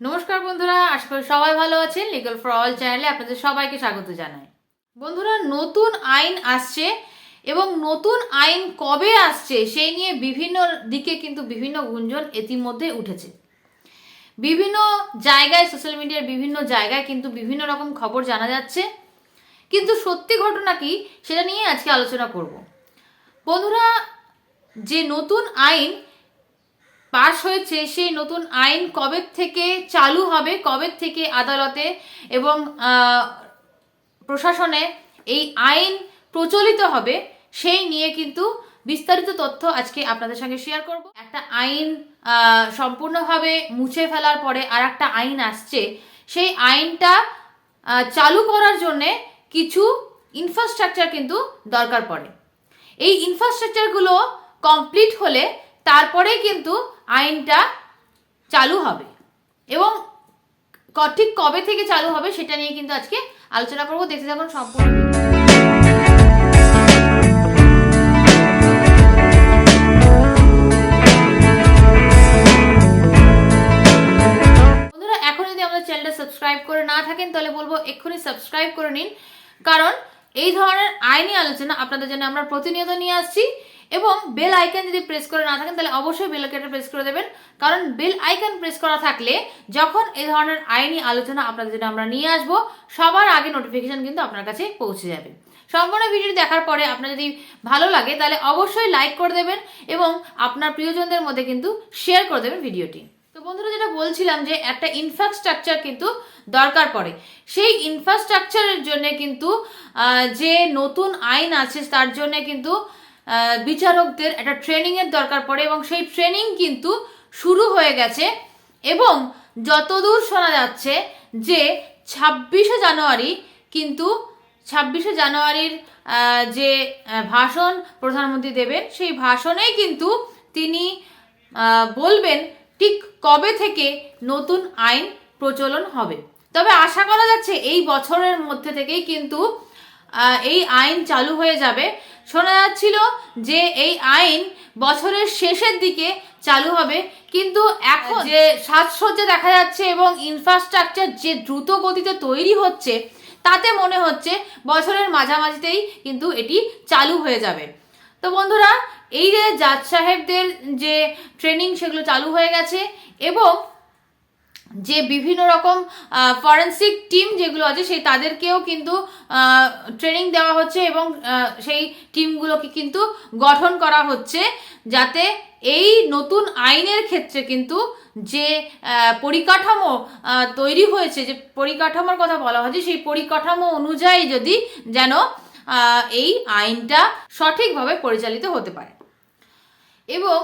নমস্কার বন্ধুরা, আশা করি সবাই ভালো আছেন। লিগাল ফর অল চ্যানেলে আপনাদের সবাইকে স্বাগত জানাই। বন্ধুরা, নতুন আইন আসছে এবং নতুন আইন কবে আসছে সেই নিয়ে বিভিন্ন দিকে কিন্তু বিভিন্ন গুঞ্জন ইতিমধ্যে উঠেছে। বিভিন্ন জায়গায় সোশ্যাল মিডিয়ার বিভিন্ন জায়গায় কিন্তু বিভিন্ন রকম খবর জানা যাচ্ছে। কিন্তু সত্যি ঘটনা কি সেটা নিয়ে আজকে আলোচনা করব। বন্ধুরা, যে নতুন আইন পাশ হয়েছে সেই নতুন আইন কবে থেকে চালু হবে, কবে থেকে আদালতে এবং প্রশাসনে এই আইন প্রচলিত হবে সেই নিয়ে কিন্তু বিস্তারিত তথ্য আজকে আপনাদের সঙ্গে শেয়ার করব। একটা আইন সম্পূর্ণভাবে মুছে ফেলার পরে আর একটা আইন আসছে। সেই আইনটা চালু করার জন্যে কিছু ইনফ্রাস্ট্রাকচার কিন্তু দরকার পড়ে। এই ইনফ্রাস্ট্রাকচারগুলো কমপ্লিট হলে তারপরে কিন্তু আইনটা চালু হবে। এবং ঠিক কবে থেকে চালু হবে সেটা নিয়ে কিন্তু আজকে আলোচনা করব। দেখতে থাকুন সম্পূর্ণ এখন যদি আমাদের চ্যানেলটা সাবস্ক্রাইব করে না থাকেন, তাহলে বলব এক্ষুনি সাবস্ক্রাইব করে নিন। কারণ এই ধরনের আইনি আলোচনা আপনাদের জন্য আমরা প্রতিনিয়ত নিয়ে আসছি। এবং বেল আইকন যদি প্রেস করে না থাকেন, তাহলে অবশ্যই বেল আইকনটা প্রেস করে দেবেন। কারণ বেল আইকন প্রেস করা থাকলে যখন এই ধরনের আইনি আলোচনা আপনাদের জন্য আমরা নিয়ে আসব, সবার আগে নোটিফিকেশন কিন্তু আপনার কাছে পৌঁছে যাবে। সম্পূর্ণ ভিডিও দেখার পরে আপনার যদি ভালো লাগে, তাহলে অবশ্যই লাইক করে দেবেন এবং আপনার প্রিয়জনদের মধ্যে কিন্তু শেয়ার করে দেবেন ভিডিওটি তো বন্ধুরা, যেটা বলছিলাম যে একটা ইনফ্রাস্ট্রাকচার কিন্তু দরকার পড়ে। সেই ইনফ্রাস্ট্রাকচারের জন্য কিন্তু যে নতুন আইন আছে, তার জন্য কিন্তু বিচারকদের একটা ট্রেনিংয়ের দরকার পড়ে এবং সেই ট্রেনিং কিন্তু শুরু হয়ে গেছে এবং যতদূর শোনা যাচ্ছে যে ছাব্বিশে জানুয়ারি কিন্তু ছাব্বিশে জানুয়ারির যে ভাষণ প্রধানমন্ত্রী দেবেন, সেই ভাষণেই কিন্তু তিনি বলবেন ঠিক কবে থেকে নতুন আইন প্রচলন হবে। তবে আশা করা যাচ্ছে এই বছরের মধ্যে থেকেই কিন্তু এই আইন চালু হয়ে যাবে। শোনা যাচ্ছিল যে এই আইন বছরের শেষের দিকে চালু হবে, কিন্তু এখন যে সাজসজ্জা দেখা যাচ্ছে এবং ইনফ্রাস্ট্রাকচার যে দ্রুত গতিতে তৈরি হচ্ছে, তাতে মনে হচ্ছে বছরের মাঝামাঝিতেই কিন্তু এটি চালু হয়ে যাবে। তো বন্ধুরা, এই যে জাজ সাহেবদের যে ট্রেনিং সেগুলো চালু হয়ে গেছে এবং যে বিভিন্ন রকম ফরেন্সিক টিম যেগুলো আছে, সেই তাদেরকেও কিন্তু ট্রেনিং দেওয়া হচ্ছে এবং সেই টিমগুলোকে কিন্তু গঠন করা হচ্ছে যাতে এই নতুন আইনের ক্ষেত্রে কিন্তু যে পরিকাঠামো তৈরি হয়েছে, যে পরিকাঠামোর কথা বলা হচ্ছে, সেই পরিকাঠামো অনুযায়ী যদি যেন এই আইনটা সঠিকভাবে পরিচালিত হতে পারে। এবং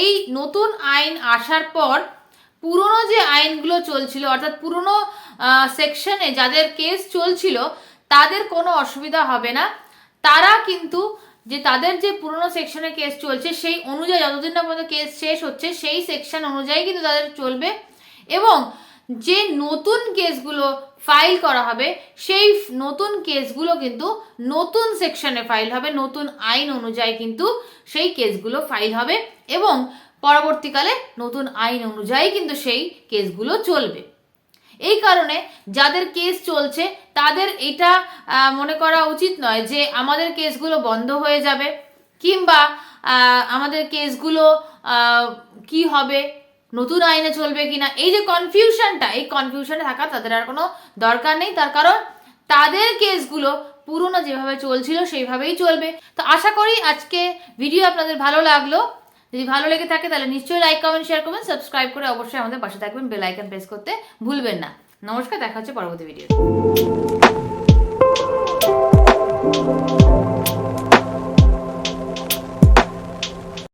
এই নতুন আইন আসার পর পুরনো যে আইনগুলো চলছিল, অর্থাৎ পুরনো সেকশনে যাদের কেস চলছিল, তাদের কোনো অসুবিধা হবে না। তারা কিন্তু যে তাদের যে পুরনো সেকশনে কেস চলছে, সেই অনুযায়ী যতদিন না পর্যন্ত কেস শেষ হচ্ছে, সেই সেকশন অনুযায়ী কিন্তু তাদের চলবে। এবং যে নতুন কেসগুলো ফাইল করা হবে, সেই নতুন কেসগুলো কিন্তু নতুন সেকশনে ফাইল হবে, নতুন আইন অনুযায়ী কিন্তু সেই কেসগুলো ফাইল হবে। এবং পরবর্তীকালে নতুন আইন অনুযায়ী কিন্তু সেই কেসগুলো চলবে। এই কারণে যাদের কেস চলছে, তাদের এটা মনে করা উচিত নয় যে আমাদের কেসগুলো বন্ধ হয়ে যাবে কিংবা আমাদের কেসগুলো কি হবে, নতুন আইনে চলবে কিনা। এই যে কনফিউশনটা এই কনফিউশনে থাকা তাদের আর কোনো দরকার নেই। তার কারণ তাদের কেসগুলো পুরনো যেভাবে চলছিল সেইভাবেই চলবে। তো আশা করি আজকে ভিডিও আপনাদের ভালো লাগল। যদি ভালো লেগে থাকে তাহলে নিশ্চয়ই লাইক কমেন্ট শেয়ার করবেন সাবস্ক্রাইব করে অবশ্যই আমাদের পাশে থাকবেন বেল আইকন প্রেস করতে ভুলবেন না। নমস্কার, দেখা হচ্ছে পরবর্তী ভিডিও